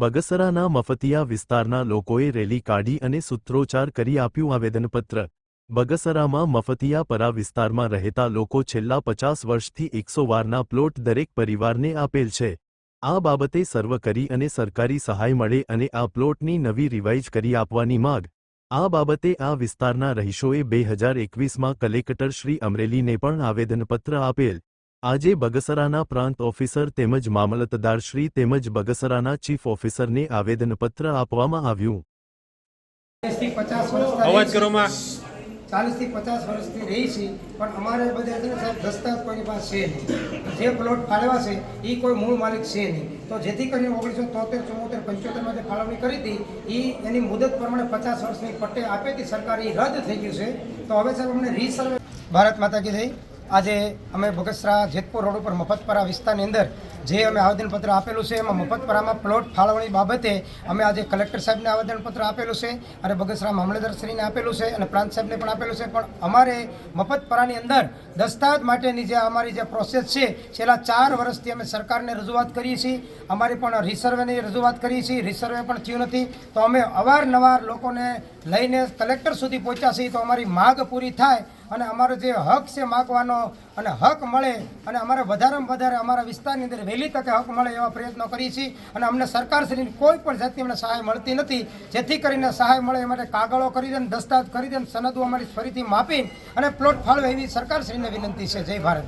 બગસરાના મફતિયા વિસ્તારના લોકોએ રેલી કાઢી અને સૂત્રોચ્ચાર કરી આપ્યું આવેદનપત્ર. બગસરામાં મફતિયાપરા વિસ્તારમાં રહેતા લોકો છેલ્લા પચાસ વર્ષથી એકસો વારના પ્લોટ દરેક પરિવારને આપેલ છે. આ બાબતે સર્વ કરી અને સરકારી સહાય મળે અને આ પ્લોટની નવી રિવાઇઝ કરી આપવાની માગ. આ બાબતે આ વિસ્તારના રહીશોએ બે હજાર એકવીસમાં કલેક્ટર શ્રી અમરેલીને પણ આવેદનપત્ર આપેલ. આજે બગસરાના પ્રાંત ઓફિસર તેમજ મામલતદાર શ્રી તેમજ બગસરાના ચીફ ઓફિસરને આવેદનપત્ર આપવામાં આવ્યું. ચાલીસથી પચાસ વર્ષ અવાજ કરો માં. ચાલીસથી પચાસ વર્ષથી રહી છે પણ અમારે બધા છે ને સાહેબ દસ્તાવેજ કોઈની પાસે છે નહીં. જે પ્લોટ ફાળવ્યા છે એ કોઈ મૂળ માલિક છે નહીં. તો જેથી કરીને ઓગણીસો તોતેર ચુમ્મોતેર પંચોતેરમાં જે ફાળવણી કરી હતી એ એની મુદત પ્રમાણે પચાસ વર્ષની પટ્ટે આપી હતી. સરકાર એ રદ થઈ ગયું છે. તો હવે સાહેબ અમને રીસર્વે ભારત માતા કી જય. આજે અમે બગસરા જેતપુર રોડ ઉપર મફતપરા વિસ્તારની અંદર જે અમે આવેદનપત્ર આપેલું છે, એમાં મફતપરામાં પ્લોટ ફાળવણી બાબતે અમે આજે કલેક્ટર સાહેબને આવેદનપત્ર આપેલું છે અને બગસરા મામલતદારશ્રીને આપેલું છે અને પ્રાંત સાહેબને પણ આપેલું છે. પણ અમારે મફતપરાની અંદર દસ્તાવેજ માટેની જે અમારી જે પ્રોસેસ છે, છેલ્લા ચાર વર્ષથી અમે સરકારને રજૂઆત કરીએ છીએ. અમારી પણ રિસર્વેની રજૂઆત કરીએ છીએ. રિસર્વે પણ થયું નથી. તો અમે અવારનવાર લોકોને લઈને કલેક્ટર સુધી પહોંચ્યા છીએ. તો અમારી માગ પૂરી થાય અને અમારો જે હક છે માગવાનો અને હક મળે અને અમારે વધારેમાં વધારે અમારા વિસ્તારની અંદર વહેલી તકે હક મળે એવા પ્રયત્નો કરીએ છીએ અને અમને સરકારશ્રીની કોઈ પણ જાતની અમને સહાય મળતી નથી. જેથી કરીને સહાય મળે એ માટે કાગળો કરી દે દસ્તાવેજ કરી દે સનદો અમારી ફરીથી માપી અને પ્લોટ ફાળવે એવી સરકારશ્રીને વિનંતી છે. જય ભારત.